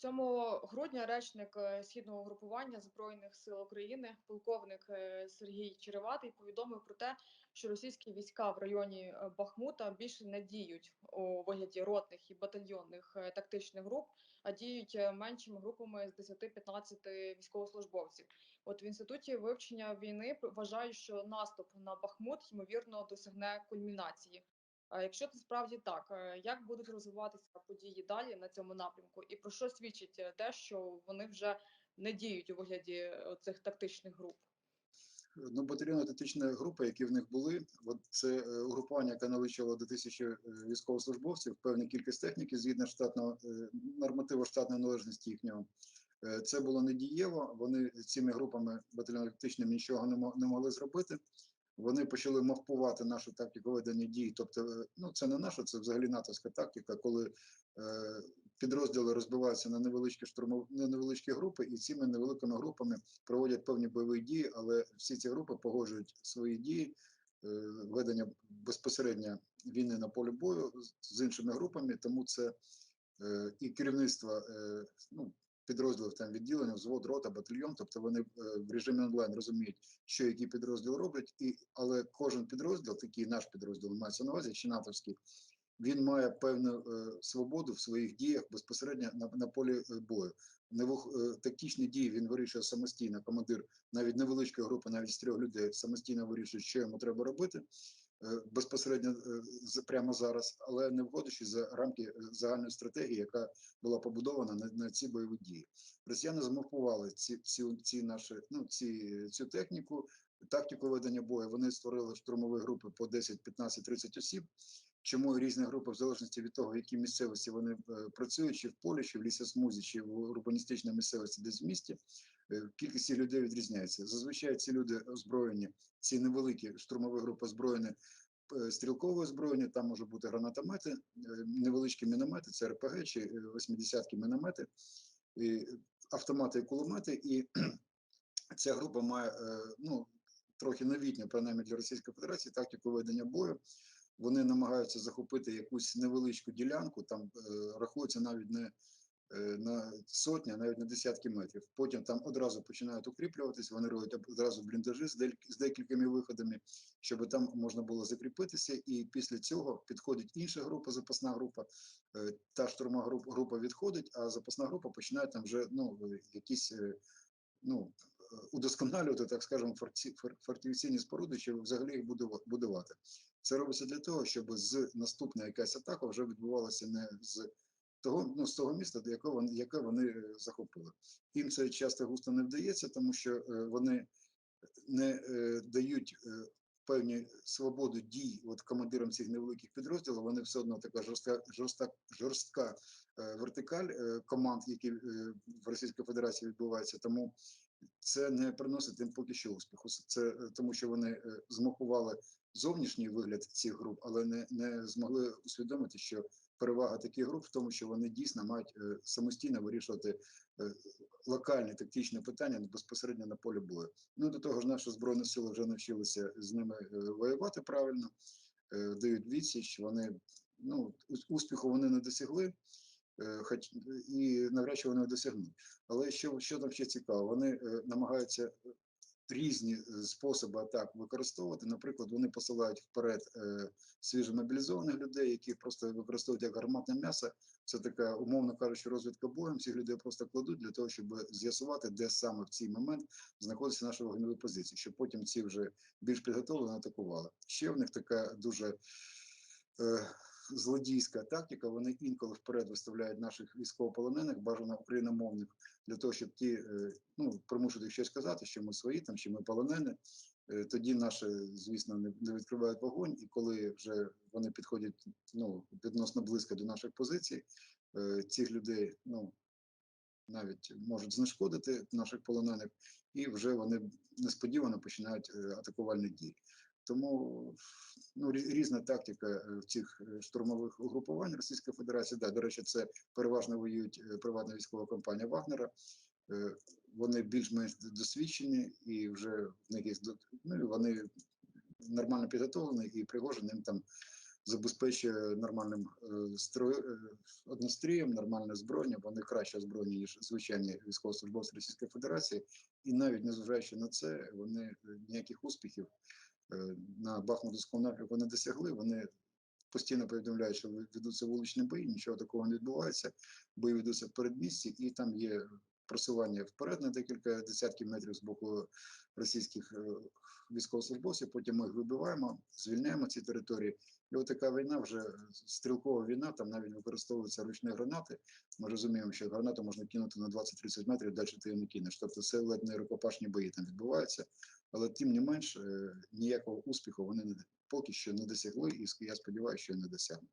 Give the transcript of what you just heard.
7 грудня речник е, східного групування збройних сил України, полковник е, Сергій Череватий, повідомив про те, що російські війська в районі е, Бахмута більше не діють у вигляді ротних і батальйонних тактичних груп, а діють меншими групами з 10-15 військовослужбовців. От в інституті вивчення війни вважають, що наступ на Бахмут ймовірно досягне кульмінації. Якщо це справді так, е, як будуть розвиватися події далі на цьому напрямку, і про що свідчить е, те, що вони вже не діють у вигляді е, цих тактичних груп? Ну, батальйони тактичної групи, які в них були, от це угрупування, яке наличило до тисячі військовослужбовців, певна кількість техніки згідно штатного нормативу штатної належності їхнього. Це було недієво. Вони цими групами батальйонів тактичними нічого не могли зробити. Вони почали мавпувати нашу тактику ведення дій. Тобто, е, ну це не наша, це взагалі натовська тактика, коли е, підрозділи розбиваються на невеличкі штурмов... невеличкі групи, і цими невеликими групами проводять певні бойові дії, але всі ці групи погоджують свої дії. е, Ведення безпосередньо війни на полі бою з іншими групами, тому це е, і керівництво е, ну, підрозділів там відділення, взвод, рота, батальйон, тобто вони е, в режимі онлайн розуміють, що які підрозділ роблять, і але кожен підрозділ, такий наш підрозділ мається на увазі, чи натовський, він має певну е, свободу в своїх діях безпосередньо на, на полі е, бою. Невух, е, тактичні дії він вирішує самостійно. Командир навіть невеличкої групи, навіть з трьох людей, самостійно вирішує, що йому треба робити безпосередньо е, прямо зараз, але не виходячи за рамки е, загальної стратегії, яка була побудована на, на ці бойові дії. Росіяни змовпували ці, ці, ці наші, ну, ці, цю техніку, тактику ведення бою. Вони створили штурмові групи по 10, 15, 30 осіб. Чому різні групи, в залежності від того, в якій місцевості вони е, працюють, чи в полі, чи в лісосмузі, чи в урбаністичній місцевості, десь в місті, е, кількість людей відрізняється. Зазвичай ці люди озброєні, ці невеликі штурмові групи озброєні е, стрілкове озброєння, там може бути гранатомети, е, невеличкі міномети, це РПГ чи е, 80-кі міномети, і автомати і кулемети. І ця група має ну, трохи новітню, принаймні для Російської Федерації, тактику ведення бою. Вони намагаються захопити якусь невеличку ділянку, там рахується навіть не на сотні, навіть на десятки метрів. Потім там одразу починають укріплюватись, вони роблять одразу бліндажі з, декількома виходами, щоб там можна було закріпитися. І після цього підходить інша група, запасна група. Е, Та штурмова група, відходить, а запасна група починає там вже ну, е, якісь. е, Ну, е, удосконалювати, так скажемо, фортифікаційні споруди, чи взагалі їх будувати. Це робиться для того, щоб з наступна якась атака вже відбувалася не з того, ну, з того міста, до якого яке вони е, захопили. Їм це часто густо не вдається, тому що е, вони не е, дають певні свободу дій от командирам цих невеликих підрозділів. Вони все одно така жорстка, жорстка, жорстка вертикаль команд, які в Російській Федерації відбуваються. Тому це не приносить їм поки що успіху. Це тому, що вони змахували зовнішній вигляд цих груп, але не, не змогли усвідомити, що перевага таких груп в тому, що вони дійсно мають е, самостійно вирішувати е, локальні тактичні питання безпосередньо на полі бою. Ну до того ж, наші збройні сили вже навчилися з ними е, воювати правильно, дають відсіч. Вони ну успіху вони не досягли. Хоч і навряд чи вони досягнуть. Але що, що там ще цікаво, вони е, намагаються різні е, способи атак використовувати. Наприклад, вони посилають вперед е, свіжомобілізованих людей, яких просто використовують як гарматне м'ясо. Це така, умовно кажучи, розвідка боєм. Цих людей просто кладуть для того, щоб з'ясувати, де саме в цей момент знаходяться наші вогневі позиції, щоб потім ці вже більш підготовлені атакували. Ще в них така дуже злодійська тактика. Вони інколи вперед виставляють наших військовополонених, бажано україномовних, для того, щоб ті е, ну примусити їх щось сказати, що ми свої, там що ми полонені. Е, Тоді наші, звісно, не, відкривають вогонь, і коли вже вони підходять ну відносно близько до наших позицій, е, цих людей ну навіть можуть знешкодити наших полонених, і вже вони несподівано починають атакувальні дії. Тому ну, різна тактика е, цих е, штурмових угрупувань Російської Федерації. Да, до речі, це переважно воюють е, приватна військова компанія Вагнера. Вони більш-менш досвідчені і вже в них є ну, вони нормально підготовлені, і Пригожин їм там забезпечує нормальним однострієм, нормальне зброєння. Вони краще озброєні, ніж звичайні військовослужбовці Російської Федерації, і навіть незважаючи на це, вони ніяких успіхів на Бахмутському напрямку не досягли. Вони постійно повідомляють, що ведуться вуличні бої, нічого такого не відбувається. Бої ведуться в передмісті, і там є просування вперед на декілька десятків метрів з боку російських е, військовослужбовців. Потім ми їх вибиваємо, звільняємо ці території. І от така війна, вже е, стрілкова війна, там навіть використовуються ручні гранати. Ми розуміємо, що гранату можна кинути на 20-30 метрів, далі ти її не кинеш. Тобто це ледь не рукопашні бої там відбуваються. Але тим не менш, е, ніякого успіху вони поки що не досягли, і я сподіваюся, що не досягнуть.